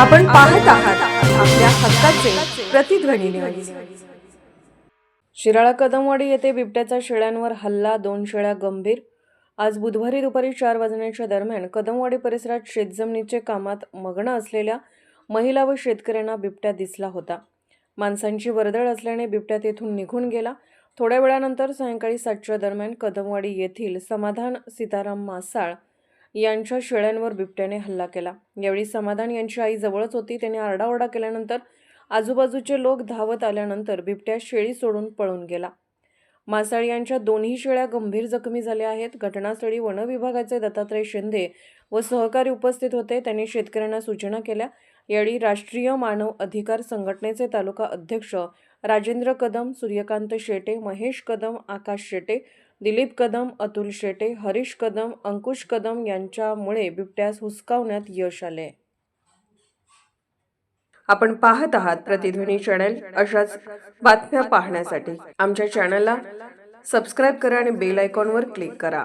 आपण पाहत आहात आपल्या हक्काचे प्रतिध्वनी न्यूज शिराळा कदमवाडी येथे बिबट्याचा शेळ्यांवर हल्ला दोन शेळ्या गंभीर. आज बुधवारी दुपारी चार वाजण्याच्या दरम्यान कदमवाडी परिसरात शेतजमिनीचे कामात मग्न असलेल्या महिला व शेतकऱ्यांना बिबट्या दिसला होता. माणसांची वर्दळ असल्याने बिबट्या तेथून निघून गेला. थोड्या वेळानंतर सायंकाळी सातच्या दरम्यान कदमवाडी येथील समाधान सीताराम मासाळ यांच्या शेळ्यांवर बिबट्याने हल्ला केला. यावेळी समाधान यांची आई जवळच होती. त्याने आरडाओरडा केल्यानंतर आजूबाजूचे लोक धावत आल्यानंतर बिबट्या शेळी सोडून पळून गेला. मासाळ यांच्या दोन्ही शेळ्या गंभीर जखमी झाल्या आहेत. घटनास्थळी वनविभागाचे दत्तात्रय शिंदे व सहकारी उपस्थित होते. त्यांनी शेतकऱ्यांना सूचना केल्या. यावेळी राष्ट्रीय मानव अधिकार संघटनेचे तालुका अध्यक्ष राजेंद्र कदम सूर्यकांत शेटे महेश कदम आकाश शेटे दिलीप कदम अतुल शेटे हरीश कदम अंकुश कदम यांच्यामुळे बिबट्यास हुसकावण्यात यश आले. आपण पाहत आहात प्रतिध्वनी चॅनल. अशाच बातम्या पाहण्यासाठी आमच्या चॅनलला सबस्क्राईब करा आणि बेल आयकॉनवर क्लिक करा.